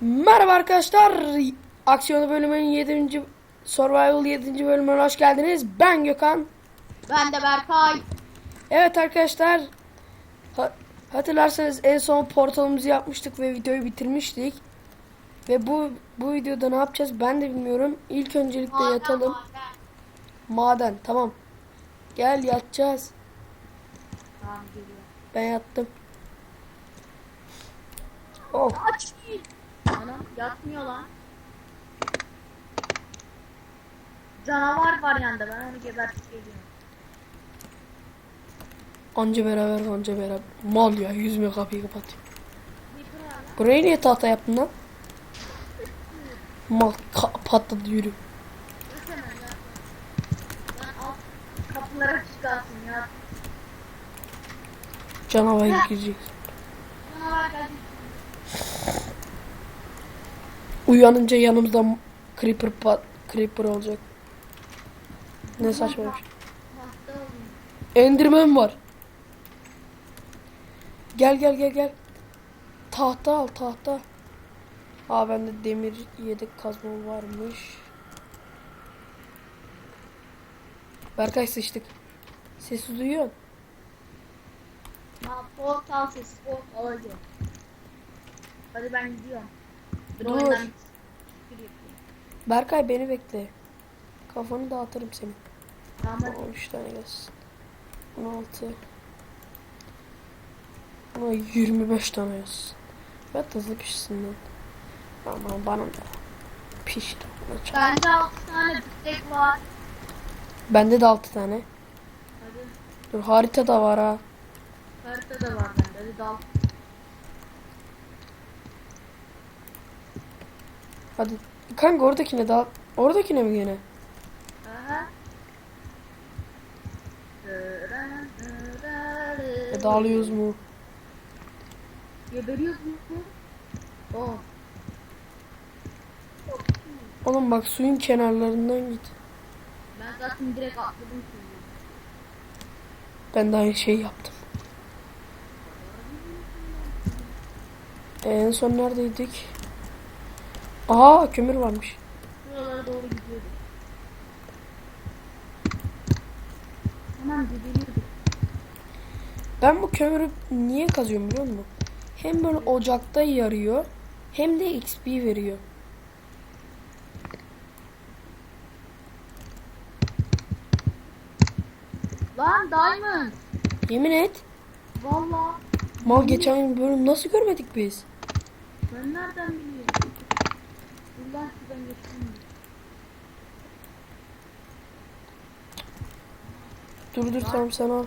Merhaba arkadaşlar. Aksiyonu bölümünün 7. Survival 7. bölümüne hoş geldiniz. Ben Gökhan. Ben de Berkay. Evet arkadaşlar. ha- hatırlarsanız en son portalımızı yapmıştık ve videoyu bitirmiştik. Ve bu bu videoda ne yapacağız ben de bilmiyorum. İlk öncelikle yatalım. Maden tamam. Gel yatacağız. Tamam geliyor. Ben yattım. Oh. Aç değil. Anam yatmıyor lan. Canavar var yanında ben onu gebertip geliyorum. Anca beraber anca beraber. Mal ya yüzüme kapıyı kapatıyor. Burayı niye tahta yaptın lan? Mal patladı yürü. Kapılara çıkarsın ya. Canavar girecek. Canavar geldi. Uyanınca yanımızda creeper pat creeper olacak. Ne saçma bir şey. Enderman var. Gel gel gel gel. Tahta al tahta. Aa bende demir yedek kazma varmış. Berkay sıçtık. Sesi duyuyor. Ha portal sesi portal hadi. Hadi ben gidiyorum. Dur. oyundan. Berkay beni bekle. Kafanı dağıtırım senin. Tamam hadi. 13 tane gelsin. 16. Buna 25 tane yazsın. Ve hızlı pişsin lan. Ama bana da çak. Bende 6 tane biftek var. Bende de 6 tane. Hadi. Dur harita da var ha. Harita da var bende. Hadi dal. Hadi. Kanka oradakine dal. Oradakine mi gene? Aha. E, dağılıyoruz mu? Geberiyoruz mu? Oh. Oğlum bak suyun kenarlarından git. Ben zaten direkt atladım şimdi. Ben de aynı şeyi yaptım. E, en son neredeydik? Aa kömür varmış. Şuralara doğru gidiyorduk. Tamam geberiyorduk. Ben bu kömürü niye kazıyorum biliyor musun? Hem böyle ocakta yarıyor hem de XP veriyor. Lan diamond. Yemin et. Valla. Mal geçen bölüm nasıl görmedik biz? Ben nereden biliyorum? Dur. Dur tamam sen al.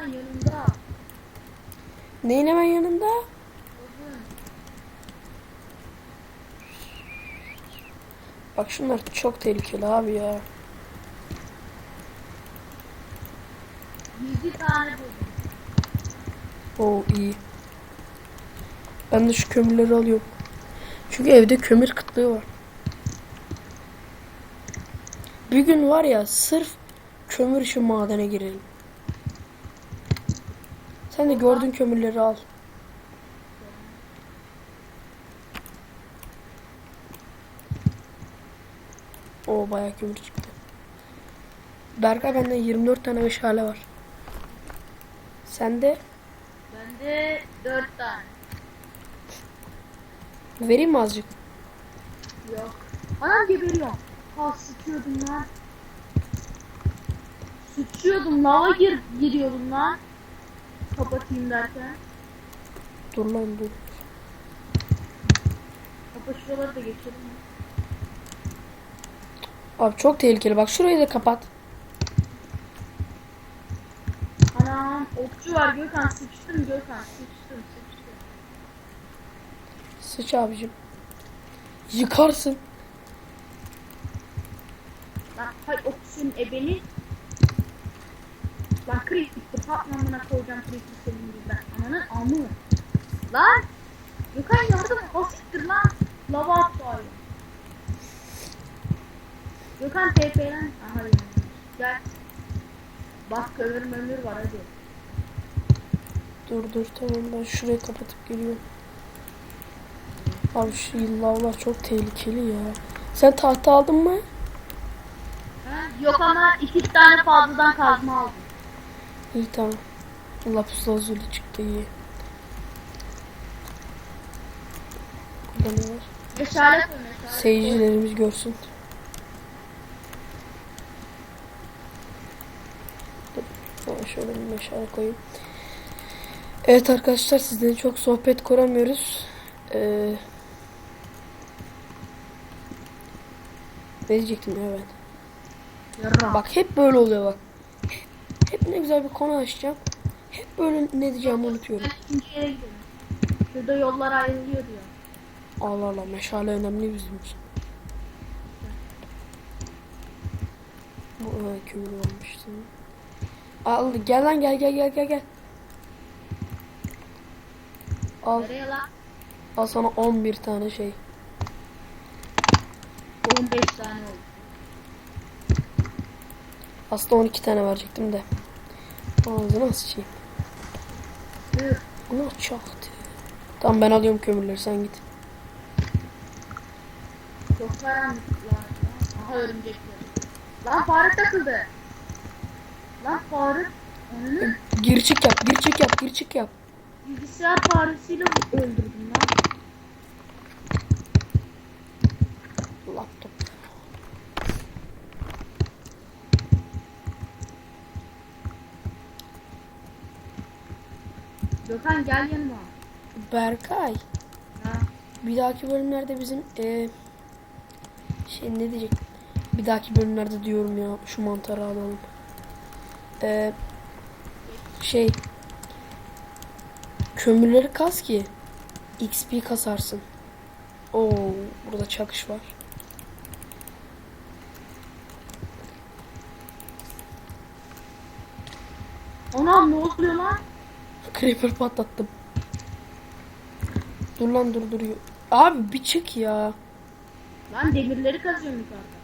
Hemen yanında. Neyin hemen yanında? Bak şunlar çok tehlikeli abi ya. 7 tane buldum. Oo iyi. Ben de şu kömürleri alıyorum. Çünkü evde kömür kıtlığı var. Bir gün var ya sırf kömür için madene girelim. Sen de gördüğün kömürleri al. O bayağı kömür çıktı. Berkay bende 24 tane meşale var. Sende Bende 4 tane. vereyim mi azıcık? Yok. Anam geberiyorum. Ha sıçıyordum lan. Sıçıyordum lava gir giriyordum lan. Kapatayım derken. Dur lan dur. Kapa şuraları da geçelim. Abi çok tehlikeli. Bak şurayı da kapat. Anam okçu var Gökhan sıçtım Gökhan sıçtım sıçtım. Sıç abicim. Yıkarsın. Lan hay okçunun ebeni. Lan creeper patlamına koyacağım creeper senin yüzünden. Ananın amı. Lan. Gökhan yardım basittir lan. Lava attı abi. Gökhan TP'den. Aha Gel. Bak kömür mömür var hadi. Dur dur tamam ben şurayı kapatıp geliyorum. Abi şu lavlar çok tehlikeli ya. Sen tahta aldın mı? Yok ama iki tane fazladan kazma aldım. İyi tamam. Lapis lazuli çıktı iyi. Burada ne var? Meşale koy meşale. Seyircilerimiz görsün. Dur, şöyle bir meşale koyayım. Evet arkadaşlar sizden çok sohbet kuramıyoruz. Ee, ne diyecektim ya ben? Yarra. Bak hep böyle oluyor bak. Hep, hep ne güzel bir konu açacağım. Hep böyle ne diyeceğimi unutuyorum. Şurada yollar ayrılıyor diyor. Allah Allah meşale önemli bizim için. Bu e, kömür olmuştu. Al gel lan gel gel gel gel gel. Al Nereye lan? al sana 11 tane şey. 15 tane oldu. Aslında 12 tane verecektim de. Ağzına sıçayım. Ona çaktı. Tamam ben alıyorum kömürleri sen git. Çok karanlık lan. Aha. Lan fare takıldı. Lan fare. Gir çık yap gir çık yap gir çık yap. Bilgisayar faresiyle öldürdüm lan. Laptop. Gökhan gel yanıma. Berkay. Ha. Bir dahaki bölümlerde bizim eee şey ne diyecek? Bir dahaki bölümlerde diyorum ya şu mantarı alalım. Eee şey kömürleri kas ki XP kasarsın. Oo burada çakış var. Anam ne oluyor lan? Creeper patlattım. Dur lan dur dur. Abi bir çık ya. Lan demirleri kazıyorum yukarıda.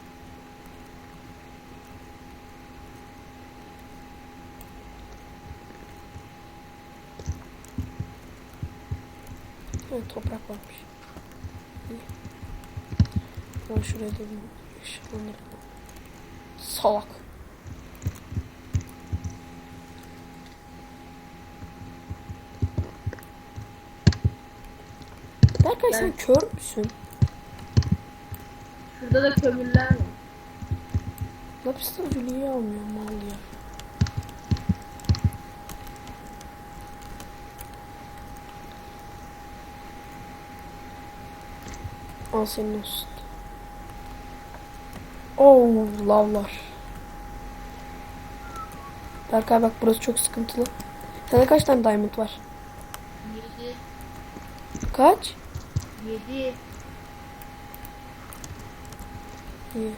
Ha, toprak varmış. Ben şuraya da bir ışıklandırayım. Salak. Berkay sen Ben- kör müsün? Şurada da kömürler var. Lapis lazuli almıyor mal ya. Al senin olsun. Oo lavlar. Berkay bak burası çok sıkıntılı. Sende kaç tane diamond var? 7. Kaç? 7. İyi.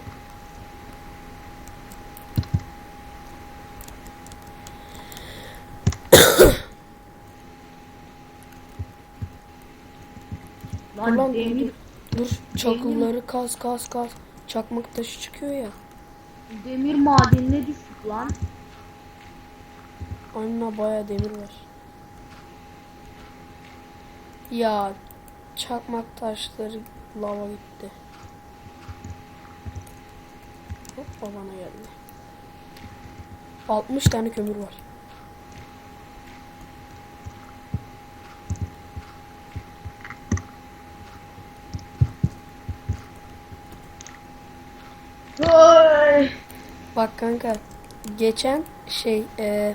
Lan dur, demir, dur. Çakılları kaz kaz kaz. Çakmak taşı çıkıyor ya. demir madenine düştük lan. Anne baya demir var. Ya çakmak taşları lava gitti. Hop babana geldi. 60 tane kömür var. Oy. Bak kanka geçen şey e,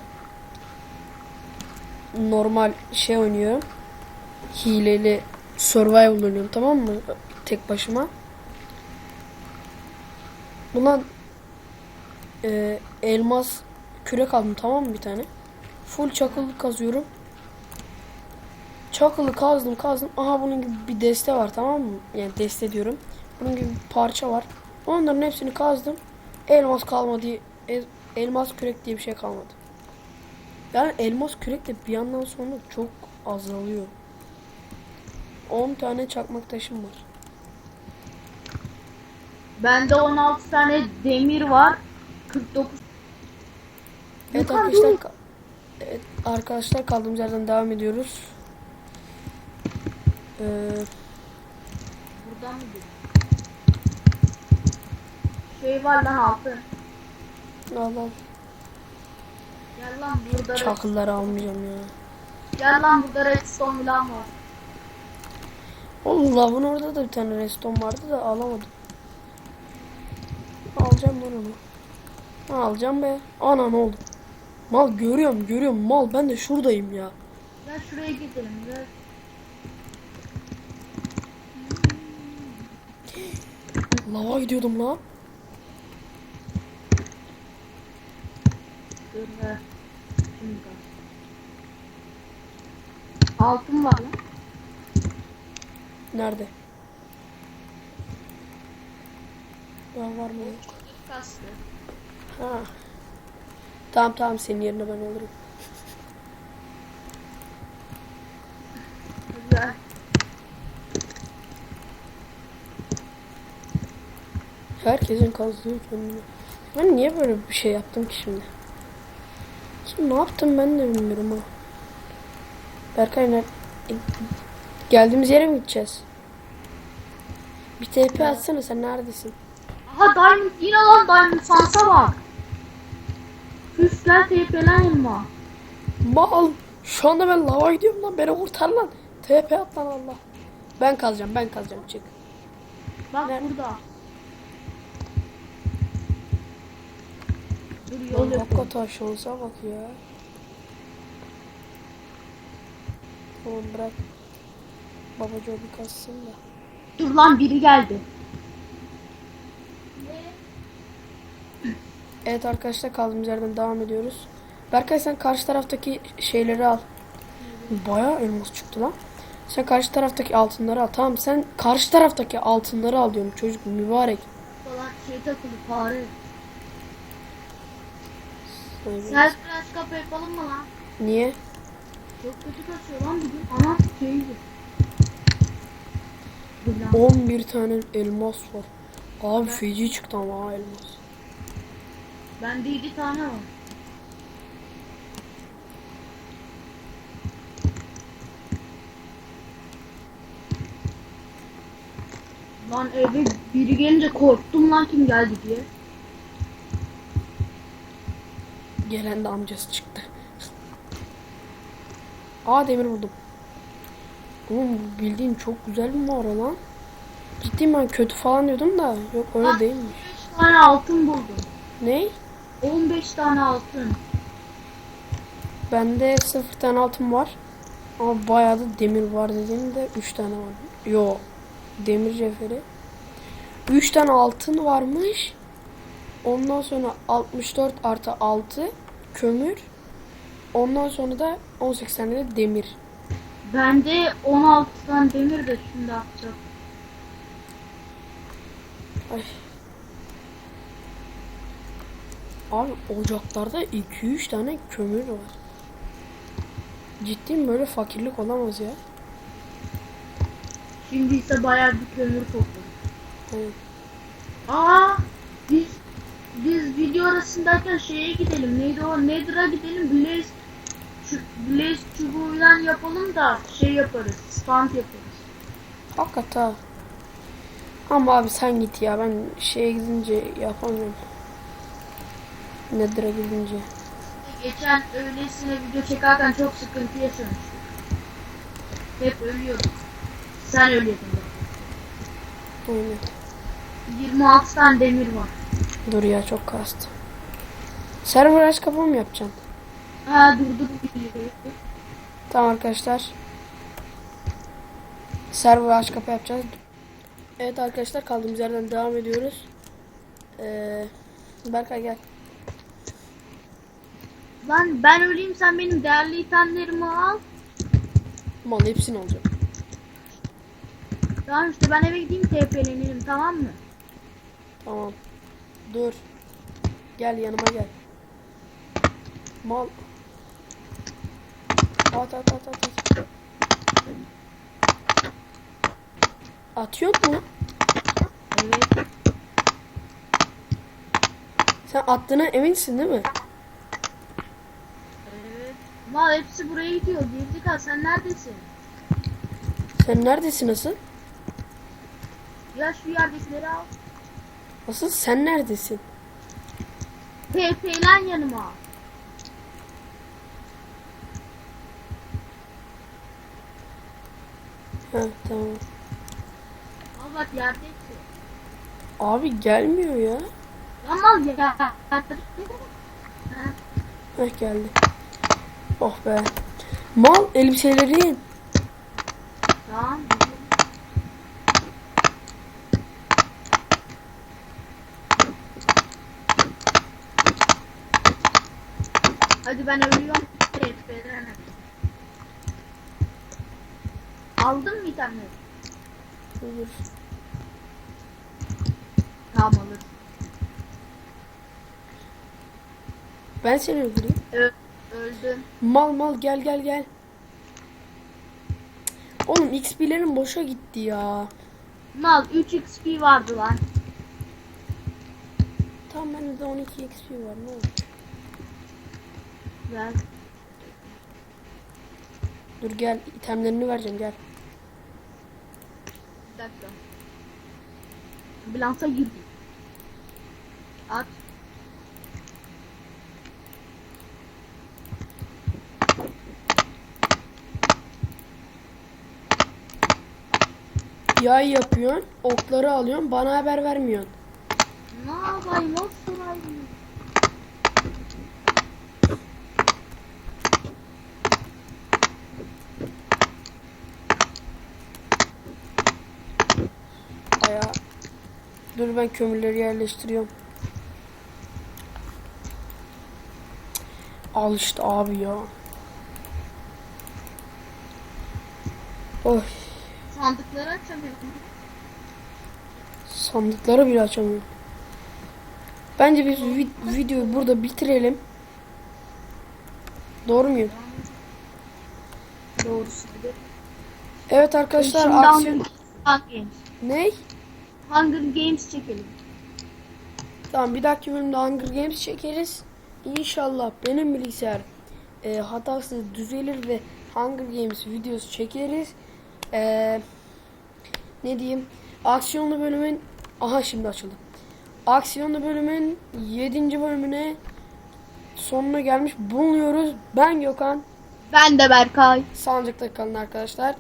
normal şey oynuyorum. Hileli survival oynuyorum tamam mı? Tek başıma. Ulan e, elmas kürek aldım tamam mı bir tane? Full çakılı kazıyorum. Çakılı kazdım kazdım. Aha bunun gibi bir deste var tamam mı? Yani deste diyorum. Bunun gibi bir parça var. Onların hepsini kazdım. Elmas kalmadı. El- elmas kürek diye bir şey kalmadı. Yani elmas kürek de bir yandan sonra çok azalıyor. 10 tane çakmak taşım var. Bende 16 tane demir var. 49. Evet arkadaşlar ka- evet, arkadaşlar kaldığımız yerden devam ediyoruz. Ee, Buradan mı gidiyor? Şey var lan altın. Allah Gel lan burada. çakılları almayacağım ya. Gel lan burada redstone falan var. Oğlum lavın orada da bir tane reston vardı da alamadım. Alacağım lan onu. Alacağım be. Ana ne oldu? Mal görüyorum görüyorum mal ben de şuradayım ya. Gel şuraya gidelim. Gel. Lava gidiyordum lan. Gel. Altın var lan. Nerede? Ya var mı yok? Kastı. Ha. Tamam tamam senin yerine ben. Güzel. Herkesin kazdığı kendine. Ben niye böyle bir şey yaptım ki şimdi? Ne yaptım ben de bilmiyorum ha. Berkay ne? Geldiğimiz yere mi gideceğiz? Bir TP atsana sen neredesin? Aha Diamond yine lan Diamond Sans'a bak. Küs gel tepelen elma. Mal! Şu anda ben lava gidiyorum lan beni kurtar lan. TP at lan Allah. Ben kazacağım ben kazacağım çık. Bak Nerede? burada. Yol Oğlum hakikaten şansa bak ya. Tamam bırak. Babacı o bir kassın da. Dur lan biri geldi. Evet arkadaşlar kaldığımız yerden devam ediyoruz. Berkay sen karşı taraftaki şeyleri al. Bayağı elmas çıktı lan. Sen karşı taraftaki altınları al. Tamam sen karşı taraftaki altınları al diyorum çocuk mübarek. Falan şey takılı fare. Be. Self flash kapı yapalım mı lan? Niye? Çok kötü kaçıyor lan bugün. Ana şeydi. Dur lan. 11 tane elmas var. Abi feci çıktı ama ha elmas. Bende 7 tane var. Lan eve biri gelince korktum lan kim geldi diye. Gelen de amcası çıktı. Aa demir buldum. Oğlum bildiğin çok güzel bir mağara lan. Ciddiyim ben kötü falan diyordum da yok öyle Bak, değilmiş. 15 tane altın buldum. Ne? 15 tane altın. Bende sıfır tane altın var. Ama bayağı da demir var dediğimde 3 tane var. Yo. Demir cevheri. 3 tane altın varmış. Ondan sonra 64 artı 6 kömür. Ondan sonra da 18 tane de demir. Bende 16 tane demir de şimdi atacak. Ay. Abi ocaklarda 2-3 tane kömür var. Ciddiyim böyle fakirlik olamaz ya. Şimdi ise bayağı bir kömür topladım. Aynen. Aa video arasındayken şeye gidelim. Neydi o? Nether'a gidelim. Blaze şu Blaze çubuğuyla yapalım da şey yaparız. Stand yaparız. Hakikaten. ha. Ama abi sen git ya ben şeye gidince yapamıyorum. Nedir'e gidince. Geçen öylesine video çekerken çok sıkıntı yaşamıştık. Hep ölüyorduk. Sen ölüyordun. Aynen. 26 tane demir var. Dur ya çok kastı. Server aç kapı mı yapacaksın? Ha durdur videoyu. Tamam arkadaşlar. Server aç kapı yapacağız. Evet arkadaşlar kaldığımız yerden devam ediyoruz. Ee, Berkay gel. Lan ben öleyim sen benim değerli itemlerimi al. Mal hepsini alacağım. Tamam işte ben eve gideyim TP'lenirim tamam mı? Tamam. Dur. Gel yanıma gel. Mal. At at at at. at. Atıyor mu? Evet. Sen attığına eminsin değil mi? Mal hepsi buraya gidiyor. Gerizekalı sen neredesin? Sen neredesin asıl? Ya şu yerdekileri al. Asıl sen neredesin? TP lan yanıma. Ha tamam. Al bak yerde. Abi gelmiyor ya. Mal ya. Heh geldi. Oh be. Mal elbiselerin. Tamam. Hadi ben ölüyorum. TP'den. Aldın mı itemleri? Olur. Tamam alır. Ben seni öldüreyim. Ö öldüm. Mal mal gel gel gel. Oğlum XP'lerin boşa gitti ya. Mal 3 XP vardı lan. Tamam bende de 12 XP var ne oldu? Ver. Dur gel itemlerini vereceğim gel. Bir dakika. Ambulansa girdi. At. Yay yapıyorsun, okları alıyorsun, bana haber vermiyorsun. Ne yapayım? O Dur ben kömürleri yerleştiriyorum. Al işte abi ya. Oy. Sandıkları açamıyorum. Sandıkları bile açamıyorum. Bence biz vi- videoyu burada bitirelim. Doğru muyum? Doğrusu. Evet arkadaşlar aksiyon... Games. Ne? Hunger Games çekelim. Tamam bir dahaki bölümde Hunger Games çekeriz. İnşallah benim bilgisayar e, hatasız düzelir ve Hunger Games videosu çekeriz. E, ne diyeyim? Aksiyonlu bölümün aha şimdi açıldı. Aksiyonlu bölümün 7. bölümüne sonuna gelmiş bulunuyoruz. Ben Gökhan. Ben de Berkay. Sağlıcakla kalın arkadaşlar.